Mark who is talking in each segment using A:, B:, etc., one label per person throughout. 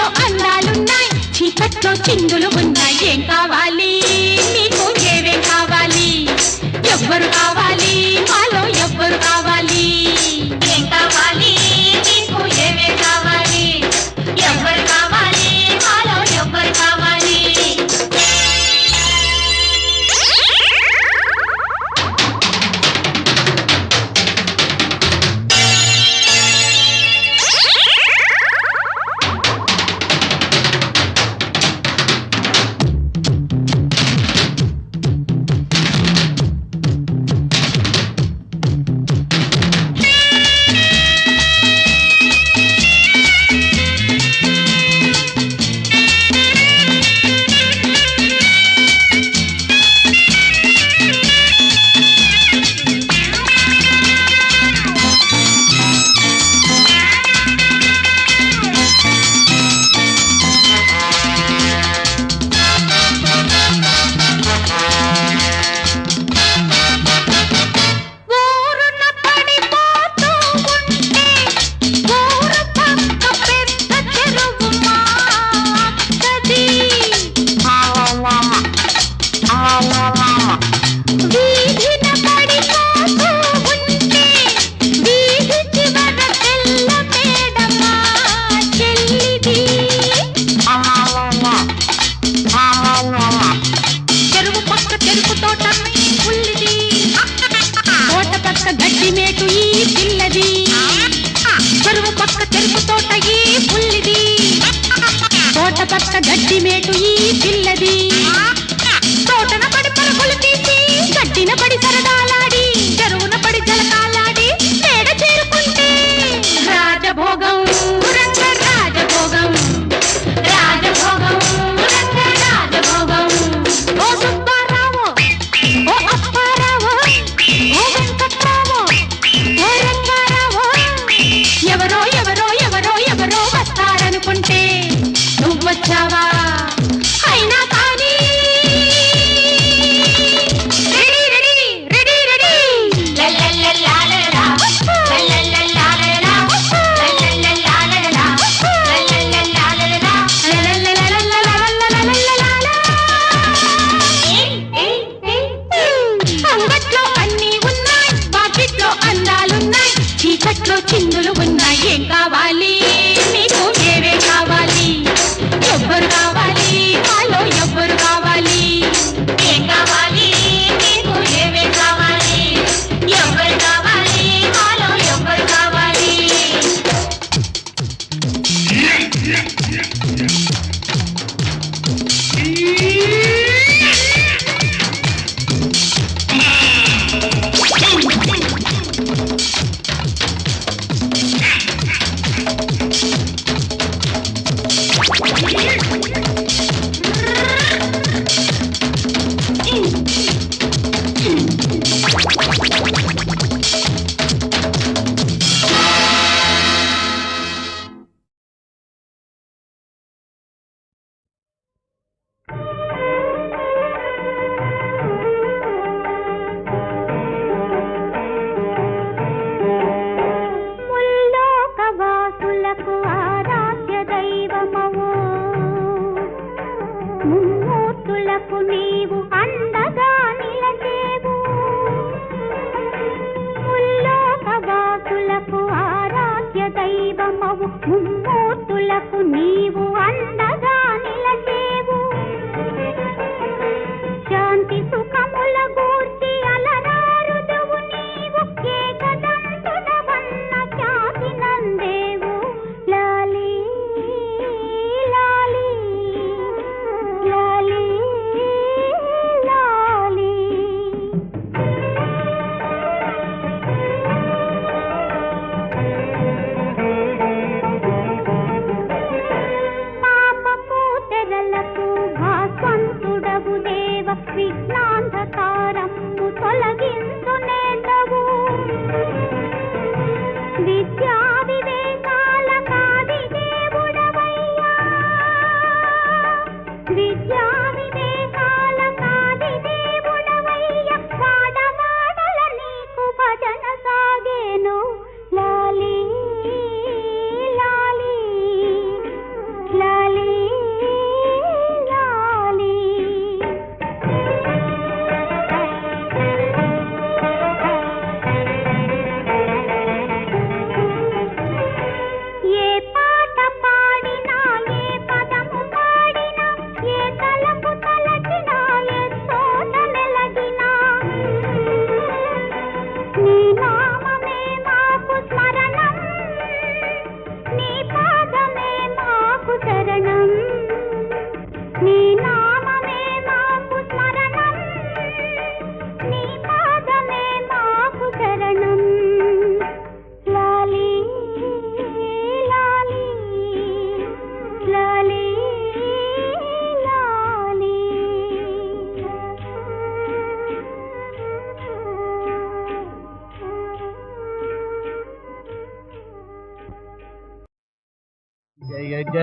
A: చీకట్లో అందాలున్నాయి. చీకట్లో చిందులు ఉన్నాయి. ఏం కావాలి? మీకు ఏమేం కావాలి? ఎవ్వరు కావాలి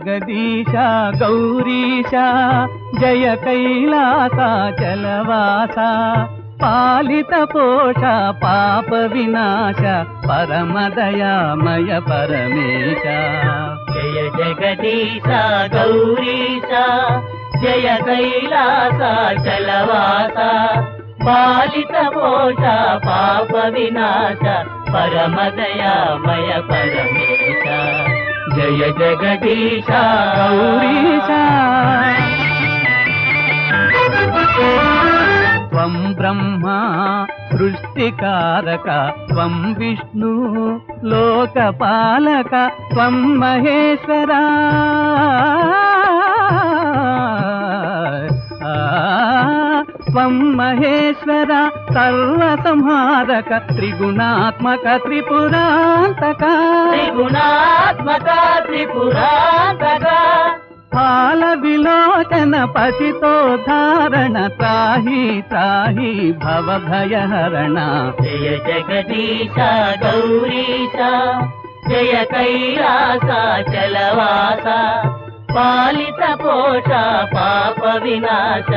B: జగదీశ గౌరీశ జయ కైలాసాచలవాస పాలిత పోష పాప వినాశ పరమదయామయ పరమేశ.
C: జయ జగదీశ గౌరీశ జయ కైలాస చలవాస పాలిత పోష పాప వినాశ పరమదయామయ పరమేశ. జయ జగదీశ.
B: గౌరీశ. త్వం బ్రహ్మ సృష్టికారక. త్వం విష్ణు లోకపాలక. త్వం మహేశ్వరా. త్వం మహేశ్వర సర్వసంహారక త్రిగుణాత్మక త్రిపురాంతక.
C: త్రిగుణాత్మక త్రిపురాంతక.
B: పాల విలోచన పతితో ధారణ త్రాహి త్రాహి భవ భయహరణ
C: జయ జగదీశ గౌరీశ జయ కైలాస చలవాస పాలిత పోష పాప వినాశ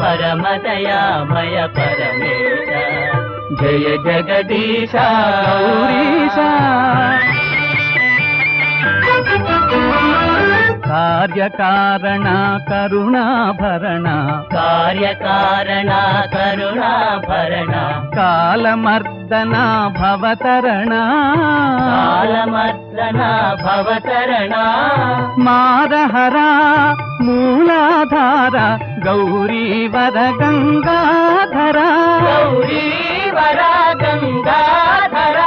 C: పరమదయామయ పరమేశ జయ జగదీశ
B: గౌరీశ కార్యకారణ కరుణాభరణ
C: కార్యకారణ కరుణాభరణ
B: కాలమర్దన భవతరణ.
C: కాలమర్దన భవతరణ
B: మారహర మూలాధార గౌరీవర గంగాధర.
C: గౌరీ వర గంగాధర.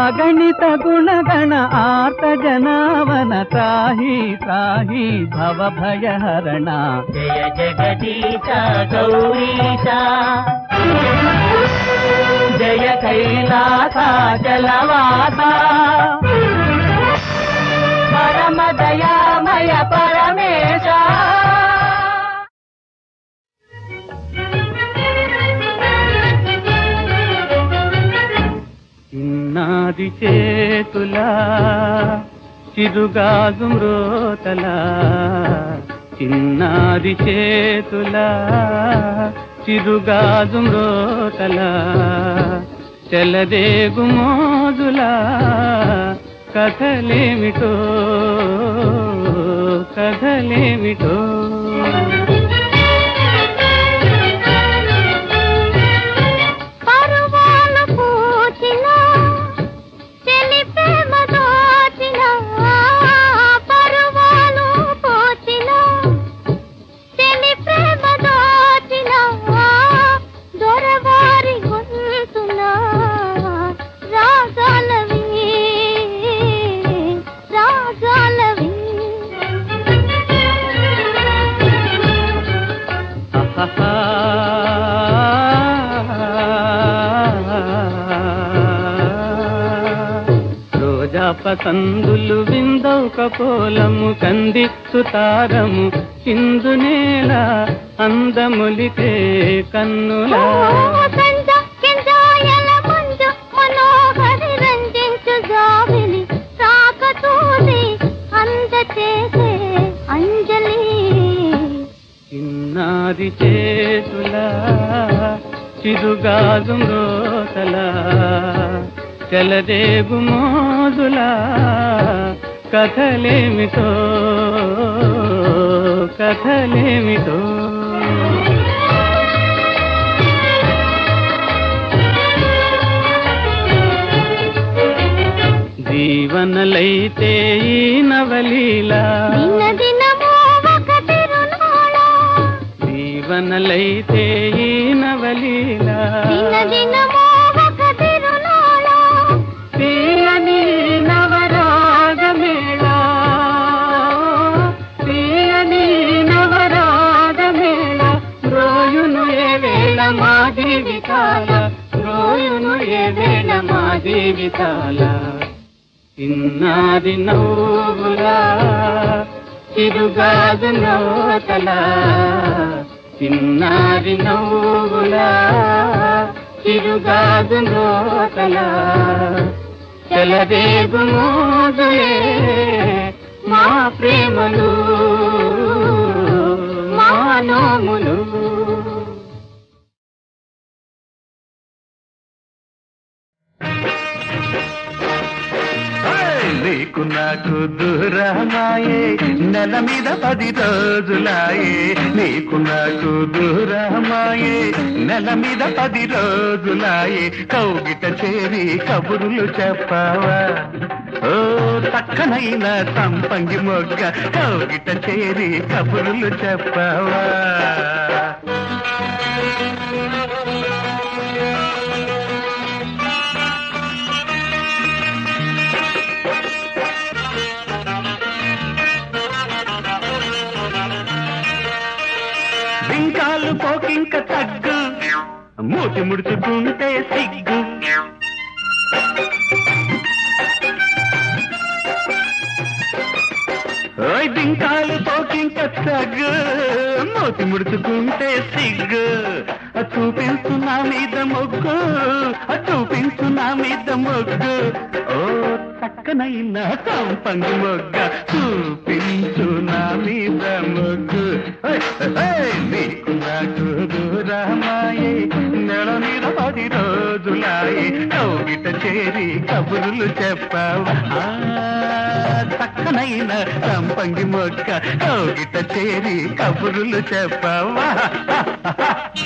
B: అగణిత గుణగణ ఆర్త జనావన త్రాహి త్రాహి భవ భయహరణ.
C: జయ జగదీశ పరమ దయామయ పరమేశ.
B: చిన్నాది చేతులా చిరుగాజు మ్రోతలా. చిన్నాది చేతులా చిరుగాజు మ్రోతలా. చెలదేగు మోజులా కథలేమిటో? కథలేమిటో?
D: కింజాయల మంజు మనోహరి రంజించు జాబిలి సాకతూసి అంద చేసే అంజలి.
B: చిన్నారి చేతులా చిరుగాజు రోతలా చలదేగు మోజులా కథలేమిటో కథలేమిటో. జీవనలైతే ఈ నవలీలా జీవనలైతే జీవితాల రోయును ఏ వేళ మా జీవితాల చిన్నాది నవ్వులా చిరుగాజు నోతలా. చిన్నారి నవ్వులా చిరుగాజు నోతల. చెలరేగు మోజులే మా ప్రేమలు మా నోములు.
E: నీకు నాకు దూరమాయే నెల మీద పది రోజులాయే. నీకు నాకు దూరమాయే నెల మీద పది రోజులాయే. కౌగిట చేరి కబురులు చెప్పావా? ఓ చక్కనైన సంపంగి మొగ్గ కౌగిట చేరి కబురులు చెప్పావా? పోకింక తగ్గు. మూతి ముడుచుకుంటే సిగ్గు. ఓయ్ బింకాలు పోకింక తగ్గు. మూతి ముడుచుకుంటే సిగ్గు. ఆ చూపించు నా మీద మొగ్గు. ఆ చూపించు నా మీద మొగ్గు. ఓ చక్కనైన సంపంగి మొగ్గ చూపించు నా మీద మొగ్గు. నీకు నాకు దూరమాయే నెల మీద పది రోజులాయే కౌగిట చేరి కబుర్లు చెప్పావు? ఆ, చక్కనైన సంపంగి మొగ్గ కౌగిట చేరి కబుర్లు చెప్పావా?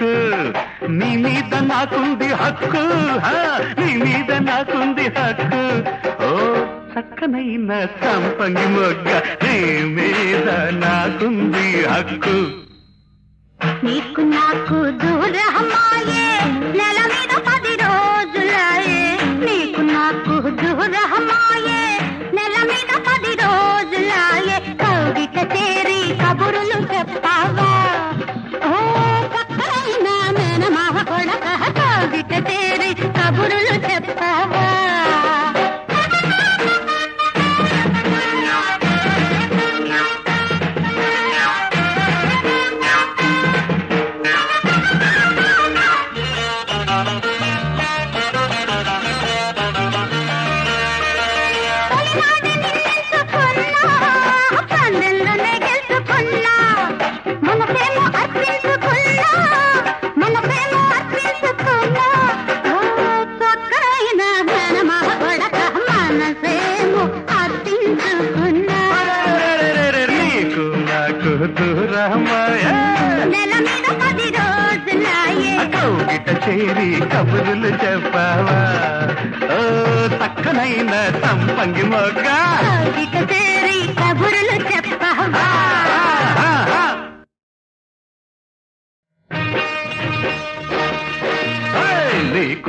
E: హక్కు. నీ మీద నాకుంది హక్కు. నీ మీద నాకుంది హక్కు. ఓ చక్కనైన సంపంగి మొగ్గ నీ మీద నాకుంది హక్కు.
D: నీకు నాకు దూరమాయే
E: కౌగిట చేరి కబుర్లు చెప్పావా? ఓ చక్కనైన సంపంగి మొగ్గ.
D: కవిత చేరి కబురులు చెప్పవా?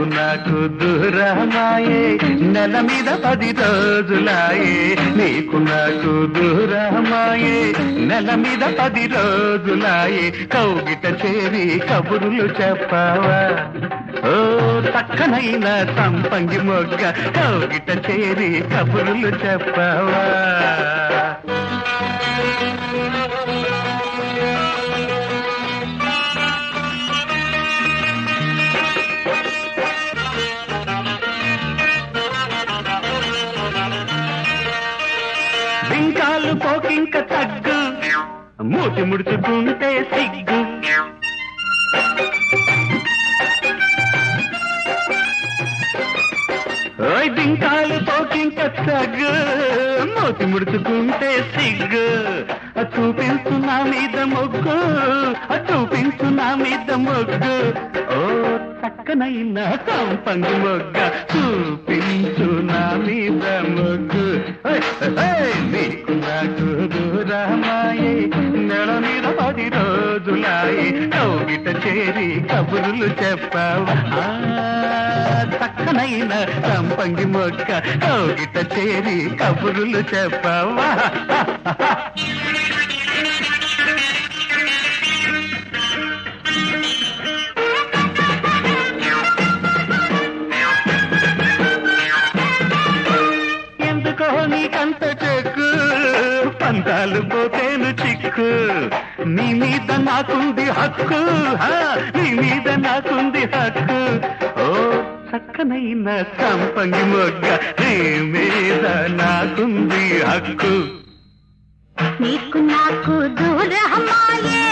E: నాకు నాకు దూరమాయే నెల మీద పది రోజులాయే నీకు నాకు దూరమాయే నెల మీద పది రోజులాయే కౌగిట చేరి కబురులు చెప్పావా? ఓ తక్కనైన సంపంగి మొగ్గ కౌగిట చేరి కబురులు చెప్పావా? మూతి ముడుచుకుంటే సిగ్గు. ఓయ్ బింకాలు పోకింక తగ్గు మూతి ముడుచుకుంటే సిగ్గు. ఆ చూపించు నా మీద మొగ్గు. ఆ చూపించు నా మీద మొగ్గు. ఓ చక్కనైన సంపంగి మొగ్గ చూపించు. కౌగిట చేరి కబురులు చెప్పావు. ఆ, చక్కనైన సంపంగి మొక్క కౌగిట చేరి కబురులు చెప్పావా. హక్కు నీ మీద నాకుంది హక్కు. నీ మీద నాకుంది హక్కు. ఓ చక్కనైన సంపంగి మొగ్గ నీ మీద నాకుంది హక్కు.
D: నీకు నాకు దూరమాయే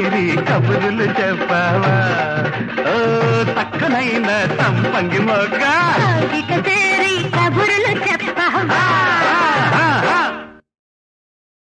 D: చేరి కబురులు చెప్పావా? ఓ
E: చక్కనైన సంపంగి మొగ్గ.
D: కబురులు చెప్పవా?